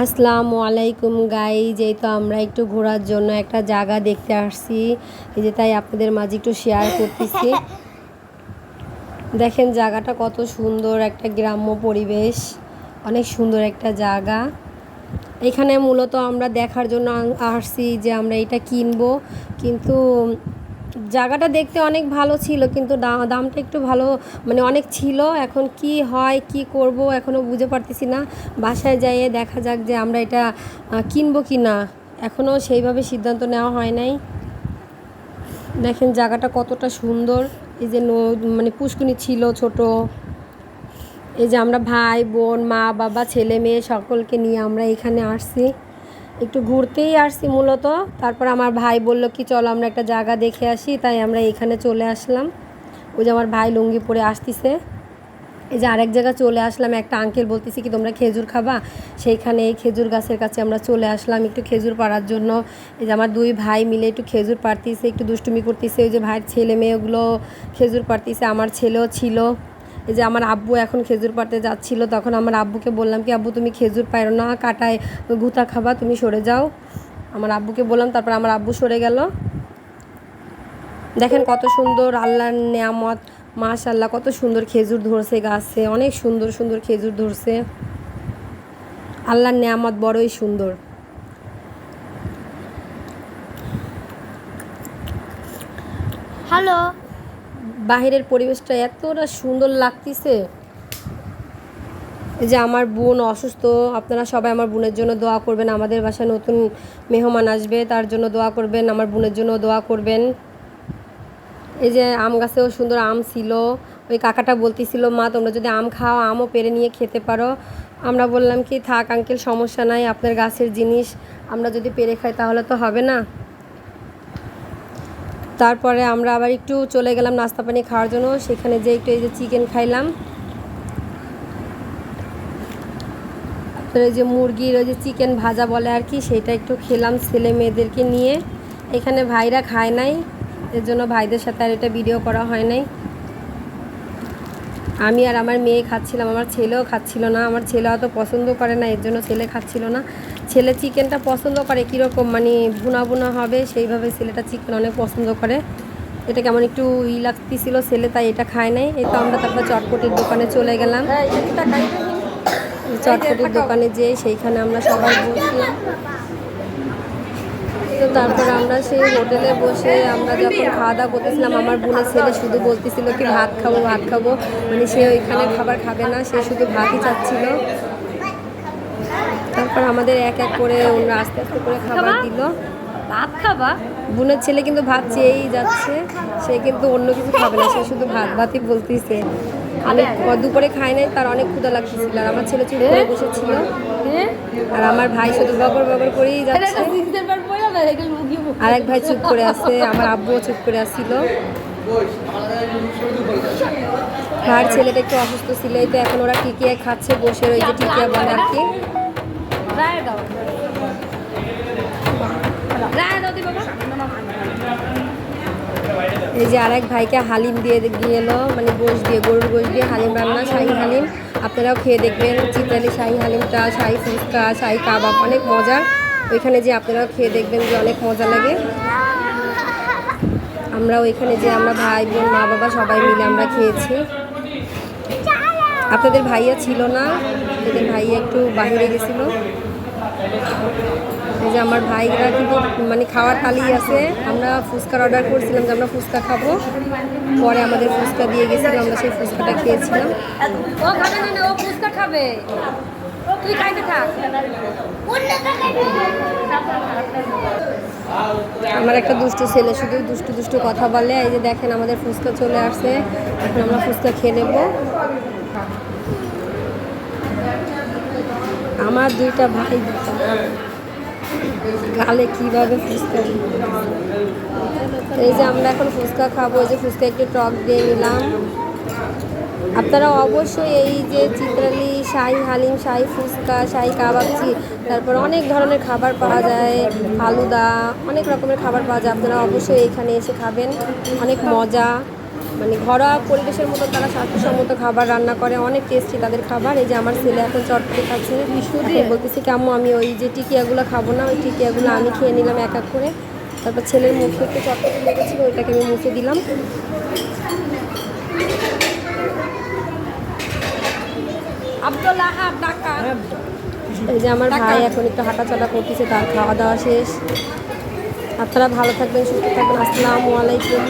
আসসালামু আলাইকুম গাই যেই তো আমরা একটু ঘোরার জন্য একটা জায়গা দেখতে আসছি। এই যে তাই আপনাদের মাঝে একটু শেয়ার করতেছি। দেখেন জায়গাটা কত সুন্দর একটা গ্রাম্য পরিবেশ অনেক সুন্দর একটা জায়গা। এখানে মূলত আমরা দেখার জন্য আসছি যে আমরা এটা কিনবো। কিন্তু জায়গাটা দেখতে অনেক ভালো ছিল, কিন্তু দামটা একটু ভালো মানে অনেক ছিল। এখন কি হয়, কি করব এখনও বুঝে পারতেছি না। বাসায় যাইয়ে দেখা যাক যে আমরা এটা কিনবো কি না এখনও সেইভাবে সিদ্ধান্ত নেওয়া হয় নাই। দেখেন জায়গাটা কতটা সুন্দর। এই যে মানে পুষ্কুনি ছিল ছোট। এই যে আমরা ভাই, বোন, মা, বাবা, ছেলে, মেয়ে সকলকে নিয়ে আমরা এখানে আসছি। একটু ঘুরতেই আসছি মূলত। তারপর আমার ভাই বলল কি, চলো আমরা একটা জায়গা দেখে আসি। তাই আমরা এখানে চলে আসলাম। ওই যে আমার ভাই লুঙ্গি পরে আসতিছে। এই যে আরেক জায়গায় চলে আসলাম। একটা আঙ্কেল বলতেছি কি, তোমরা খেজুর খাবা? সেইখানে এই খেজুর গাছের কাছে আমরা চলে আসলাম একটু খেজুর পাড়ার জন্য। এই যে আমার দুই ভাই মিলে একটু খেজুর পাড়তিছে, একটু দুষ্টুমি করতেছে। ওই যে ভাইয়ের ছেলে মেয়েগুলো খেজুর পাড়তিছে, আমার ছেলেও ছিল। এই যে আমার আব্বু এখন খেজুর পাড়তে যাচ্ছিল, তখন আমার আব্বুকে বললাম কি, আব্বু, তুমি খেজুর পাইরো না, কাটায় গুতা খাবা, তুমি সরে যাও। আমার আব্বুকে বললাম, তারপর আমার আব্বু সরে গেল। দেখেন কত সুন্দর আল্লাহর নেয়ামত মাশাল্লাহ কত সুন্দর খেজুর ধরছে গাছে, অনেক সুন্দর সুন্দর খেজুর ধরছে। আল্লাহর নেয়ামত বড়ই সুন্দর। হ্যালো বাহিরের পরিবেশটা এতটা সুন্দর লাগতেছে যে আমার বোন অসুস্থ, আপনারা সবাই আমার বোনের জন্য দোয়া করবেন, আমাদের বাসায় নতুন মেহমান আসবে, তার জন্য দোয়া করবেন, আমার বোনের জন্য দোয়া করবেন। এই যে আম গাছেও সুন্দর আম ছিল, ওই কাকাটা বলতেছিল, মা, তোমরা যদি আম খাও, আমও পেরে নিয়ে খেতে পারো। আমরা বললাম কি, থাক আঙ্কেল সমস্যা নাই, আপনার গাছের জিনিস আমরা যদি পেরে খাই তাহলে তো হবে না। তারপরে আমরা আবার একটু চলে গেলাম নাস্তা পানি খাওয়ার জন্য। সেখানে যে একটু এই যে চিকেন খাইলাম। ওই যে মুরগির ওই যে চিকেন ভাজা বলে আর কি, সেটা একটু খেলাম ছেলে মেয়েদেরকে নিয়ে। এখানে ভাইরা খায় নাই, এর জন্য ভাইদের সাথে আর এটা ভিডিও করা হয় নাই। আমি আর আমার মেয়ে খাচ্ছিলাম আমার ছেলেও খাচ্ছিল না আমার ছেলে অত পছন্দ করে না এর জন্য ছেলে খাচ্ছিল না। ছেলে চিকেনটা পছন্দ করে কীরকম মানে ভুনা ভুনা হবে সেইভাবে ছেলেটা চিকেন অনেক পছন্দ করে। এটা কেমন একটু ই লাগতেছিল ছেলে তাই এটা খায় নাই। এই তো আমরা তারপর চটপটির দোকানে চলে গেলাম। চটপটির দোকানে যেয়ে সেইখানে আমরা সবাই বসলাম তো তারপর আমরা সেই হোটেলে বসে আমরা যখন খাওয়া দাওয়া করতেছিলাম আমার বোনের ছেলে শুধু বলতেছিল কি ভাত খাব ভাত খাব। মানে সে ওইখানে খাবার খাবে না সে শুধু ভাতই চাচ্ছিল। তারপর আমাদের এক এক করে ওরা আস্তে আস্তে করে খাবার দিল। ভাত খাবা? বোনের ছেলে কিন্তু ভাত চেয়েই যাচ্ছে সে কিন্তু অন্য কিছু খাবে না সে শুধু ভাত ভাতই বলতেছে। আমি দুপুরে খাই নাই তার অনেক ক্ষুধা লাগতেছিল। আর আমার ছেলে চুপ করে বসেছিল। আর আমার ভাই শুধু বগর বগর করেই যাচ্ছে। আর এক ভাই চুপ করে আছে আমার আব্বুও চুপ করে আসছিল। আর ছেলেটা একটু অসুস্থ ছিল এই তো এখন ওরা টিকিয়ে খাচ্ছে বসে ওই যে টিকিয়া বলে আর কি এই যে আরেক ভাইকে হালিম দিয়ে দিয়ে এলো মানে গোশ দিয়ে গরুর গোশ দিয়ে হালিম রান্না শাহি হালিম। আপনারাও খেয়ে দেখবেন চিতালি শাহি হালিমটা শাহি ফুচকা শাহি কাবাব অনেক মজার। ওইখানে যে আপনারাও খেয়ে দেখবেন যে অনেক মজা লাগে। আমরা ওইখানে যে আমরা ভাই বোন, মা বাবা সবাই মিলে আমরা খেয়েছি। আপনাদের ভাইয়া ছিল না, আপনাদের ভাইয়া একটু বাইরে গেছিল। যে আমার ভাইরা কিন্তু মানে খাওয়ার তালিয়ে আছে। আমরা ফুচকার অর্ডার করছিলাম যে আমরা ফুচকা খাব। পরে আমাদের ফুচকা দিয়ে গেছিল, আমরা সেই ফুচকাটা খেয়েছিলাম। ও খাবে না, ও ফুচকা খাবে। খাইতে আমার একটা দুষ্টু ছেলে, শুধু দুষ্টু দুষ্টু কথা বলে। এই যে দেখেন আমাদের ফুচকা চলে আসছে। এখন আমরা ফুচকা খেয়ে নেব। আমার দুইটা ভাই গালে কীভাবে ফুচকা এই যে আমরা এখন ফুচকা খাব। এই যে ফুচকা একটু টক দিয়ে নিলাম। আপনারা অবশ্যই এই যে চিত্রালি, শাহি হালিম, শাহি ফুচকা, শাহি কাবাবচি তারপর অনেক ধরনের খাবার পাওয়া যায়, ফালুদা, অনেক রকমের খাবার পাওয়া যায়। আপনারা অবশ্যই এখানে এসে খাবেন। অনেক মজা। মানে ঘরোয়া পরিবেশের মতো তারা স্বাস্থ্যসম্মত খাবার রান্না করে, অনেক টেস্টি তাদের খাবার। এই যে আমার ছেলে এখন চটপটি খাচ্ছে। বলতেছি কেমন আমি ওই যে টিকিয়াগুলো খাব না, ওই টিকিয়াগুলো আমি খেয়ে নিলাম এক এক করে। তারপর ছেলের মুখে একটু চটপটি লেগেছিল, ওইটাকে আমি মুছে দিলাম। আব্দুল আহাব ঢাকা এই যে আমার ভাই এখন একটু হাঁটাচলা করতেছে তার খাওয়া দাওয়া শেষ। আপনারা ভালো থাকবেন সুস্থ থাকবেন। আসসালামু আলাইকুম।